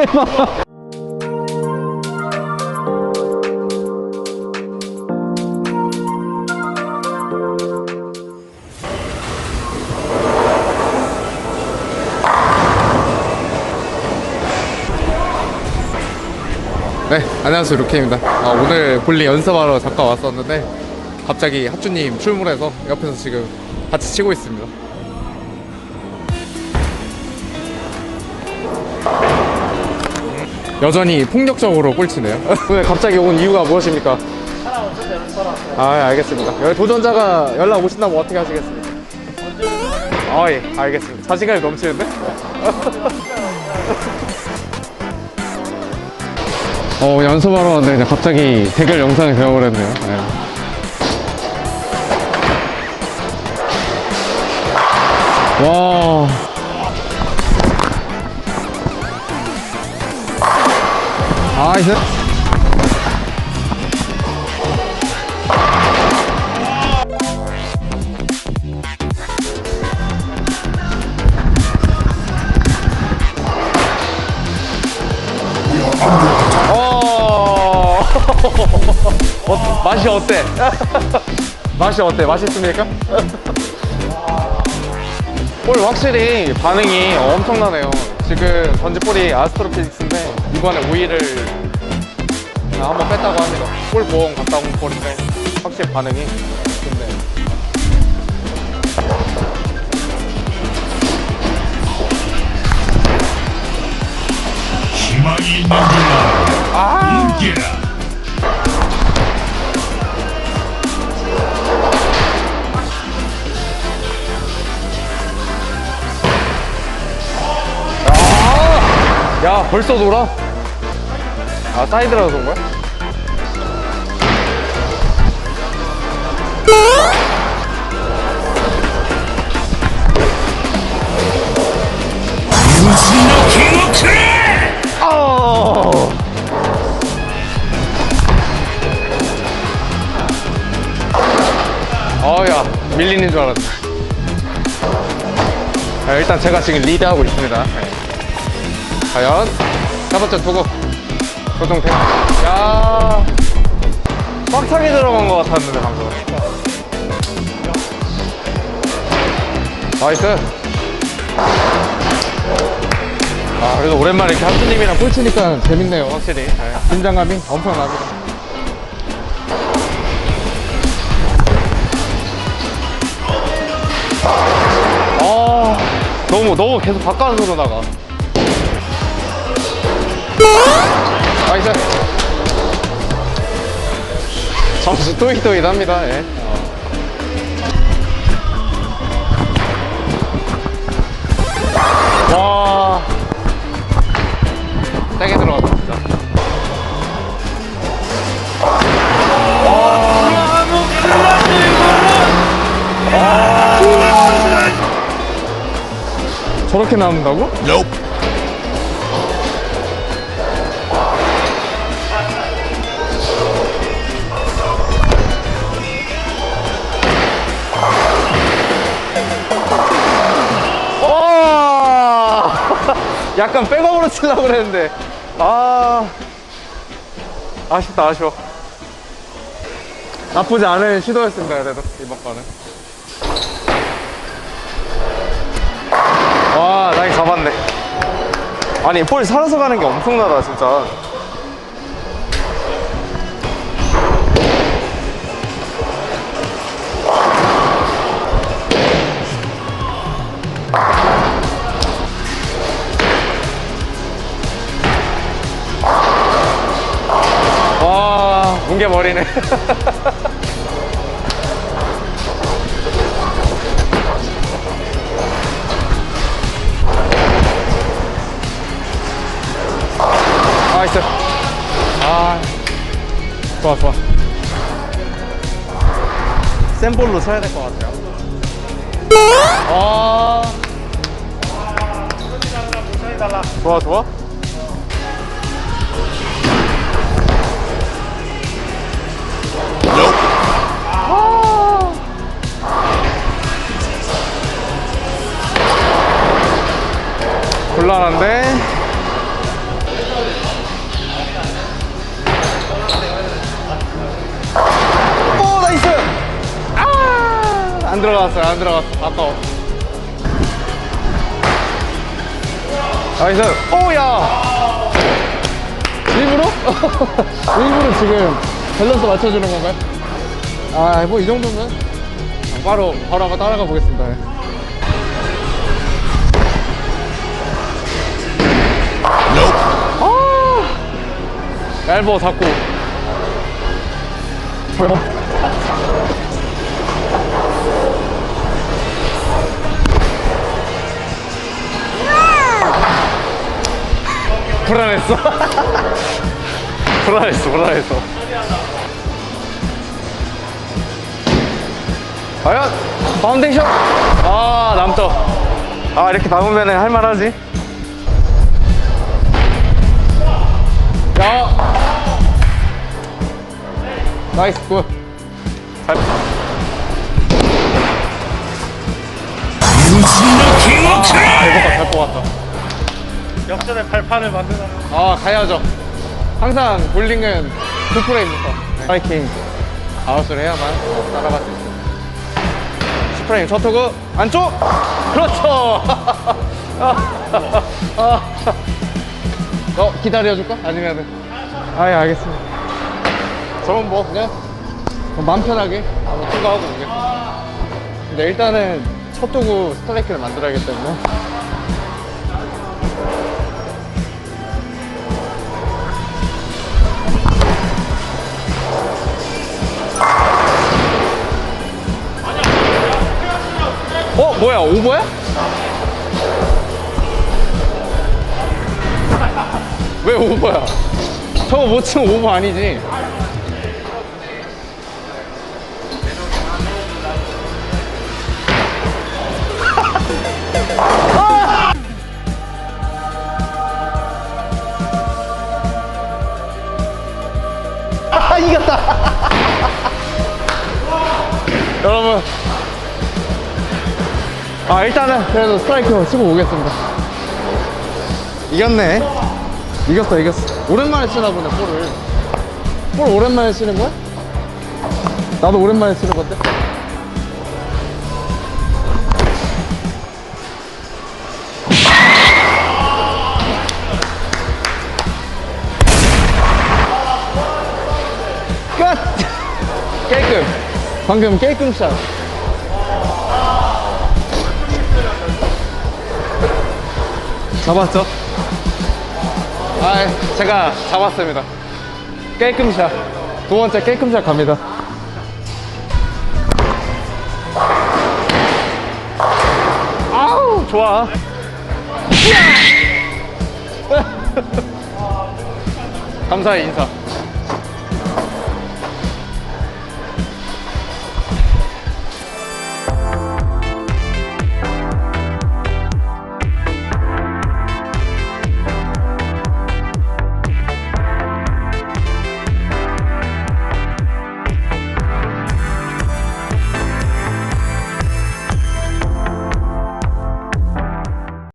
네, 안녕하세요. 루케입니다. 아, 오늘 볼링 연습하러 잠깐 왔었는데 갑자기 합주님 출몰해서 옆에서 지금 같이 치고 있습니다. 여전히 폭력적으로 꼴찌네요. 오늘 갑자기 온 이유가 무엇입니까? 아, 예, 알겠습니다. 여기 도전자가 연락 오신다면 어떻게 하시겠습니까? 아, 예, 알겠습니다. 자신감이 넘치는데? 어, 연습하러 왔는데 이제 갑자기 대결 영상이 되어버렸네요. 네. 와. 아, 이제. 어. 어, 맛이 어때? 맛이 어때? 맛있습니까? 볼 확실히 반응이 엄청나네요. 지금 던지볼이 아스트로피직스인데 이번에 5위를 한번 뺐다고 합니다. 볼 보험 갔다 온 볼인데 확실히 반응이 좋네요. 희망이 있는 자 벌써 돌아? 아 사이드라서 온 거야? 어. 어야 밀리는 줄 알았네. 자, 일단 제가 지금 리드하고 있습니다. 네. 과연 첫 번째 투구 조동태. 야, 꽉 차게 들어간 것 같았는데 방금. 나이스. 아 그래도 오랜만에 이렇게 한수님이랑 볼 치니까 재밌네요 확실히 네, 긴장감이 엄청납니다 아 너무 너무 계속 바깥으로 나가 나이스 점수 또이또이합니다 예. 어. 와 세게 들어갔다 진짜 저렇게 나온다고? 와! 약간 백업으로 치려고 그랬는데. 아 아쉽다 아쉬워. 나쁘지 않은 시도였습니다 그래도 이번 거는. 와 나이 잡았네. 아니 볼 살아서 가는 게 엄청나다 진짜 뭉개버리네. 나이스 아 좋아 좋아. 센 볼로 쳐야 될 것 같아요. 아. 좋아 좋아 곤란한데. 오 나이스! 아안 들어갔어요 안 들어갔어. 아까워. 나이스. 오야! 일부러? 일부러 지금 밸런스 맞춰주는 건가요? 아 뭐 이 정도면? 바로 바로 한번 따라가 보겠습니다. 얇어, 자꾸. 불안했어. 불안했어, 불안했어. 과연 파운데이션? 아, 남죠. 아, 이렇게 박으면 할만하지. 야. 나이스, 굿. 잘, 무슨나 킹오크 잘 뽑았다, 잘 뽑았다. 역전의 발판을 만드나 아 가야죠. 항상 볼링은 풀프레임부터. 스트라이킹 아웃을 해야만 따라갈 수 있어요 10프레임 첫 투구 안쪽! 그렇죠! 어 기다려줄까? 아니면은? 아예 알겠습니다 저는 뭐 그냥 마음 편하게 한번 투구하고 오겠습니다 근데 일단은 첫 투구 스트라이크를 만들어야 하기 때문에 어 뭐야 오버야? 왜 오버야? 저거 못 치면 오버 아니지? 아, 이겼다. 여러분. 아 일단은 그래도 스트라이크 치고 오겠습니다. 이겼네. 이겼어 이겼어. 오랜만에 치나 보네 볼을. 볼 오랜만에 치는 거야? 나도 오랜만에 치는 건데 끝! 깨끔 방금 깨끔 샷 잡았죠? 아, 제가 잡았습니다. 깨끔샷. 두 번째 깨끔샷 갑니다. 아우, 좋아. 감사의 인사.